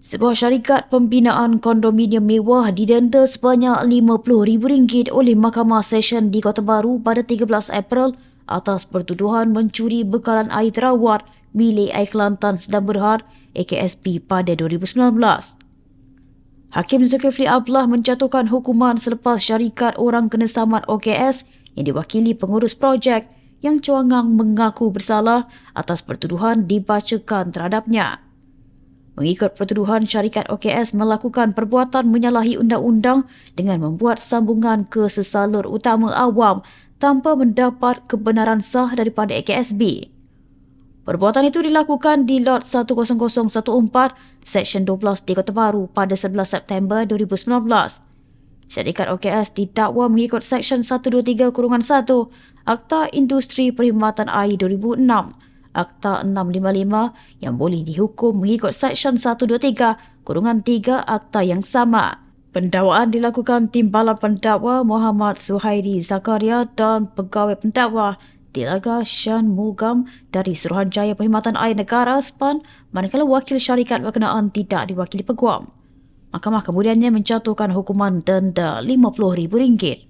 Sebuah syarikat pembinaan kondominium mewah didenda sebanyak RM50,000 oleh Mahkamah Session di Kota Baru pada 13 April atas pertuduhan mencuri bekalan air terawat milik Air Kelantan Sedang Berhad AKSP pada 2019. Hakim Zulkifli Abdullah menjatuhkan hukuman selepas syarikat orang kena samat OKS yang diwakili pengurus projek yang cuangang mengaku bersalah atas pertuduhan dibacakan terhadapnya. Mengikut pertuduhan, syarikat OKS melakukan perbuatan menyalahi undang-undang dengan membuat sambungan ke sesalur utama awam tanpa mendapat kebenaran sah daripada AKSB. Perbuatan itu dilakukan di Lot 10014, Seksyen 12 di Kota Baru pada 11 September 2019. Syarikat OKS didakwa mengikut Seksyen 123-1 Akta Industri Perkhidmatan Air 2006 Akta 655 yang boleh dihukum mengikut Seksyen 123 kurungan 3 Akta yang sama. Pendakwaan dilakukan Timbalan Pendakwa Muhammad Suhairi Zakaria dan Pegawai Pendakwa Tilaga Shan Mugam dari Suruhanjaya Perkhidmatan Air Negara SPAN manakala wakil syarikat berkenaan tidak diwakili peguam. Mahkamah kemudiannya menjatuhkan hukuman denda RM50,000.